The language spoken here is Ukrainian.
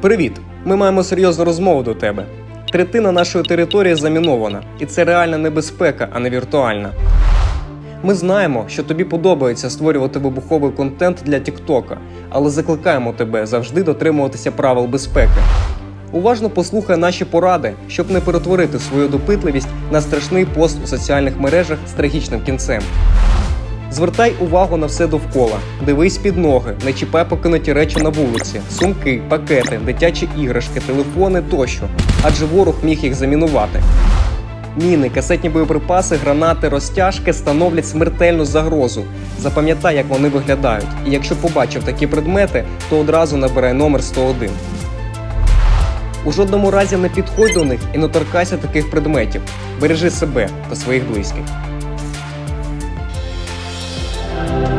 Привіт! Ми маємо серйозну розмову до тебе. Третина нашої території замінована, і це реальна небезпека, а не віртуальна. Ми знаємо, що тобі подобається створювати вибуховий контент для Тіктока, але закликаємо тебе завжди дотримуватися правил безпеки. Уважно послухай наші поради, щоб не перетворити свою допитливість на страшний пост у соціальних мережах з трагічним кінцем. Звертай увагу на все довкола, дивись під ноги, не чіпай покинуті речі на вулиці, сумки, пакети, дитячі іграшки, телефони тощо, адже ворог міг їх замінувати. Міни, касетні боєприпаси, гранати, розтяжки становлять смертельну загрозу. Запам'ятай, як вони виглядають. І якщо побачив такі предмети, то одразу набирай номер 101. У жодному разі не підходь до них і не торкайся таких предметів. Бережи себе та своїх близьких. Bye.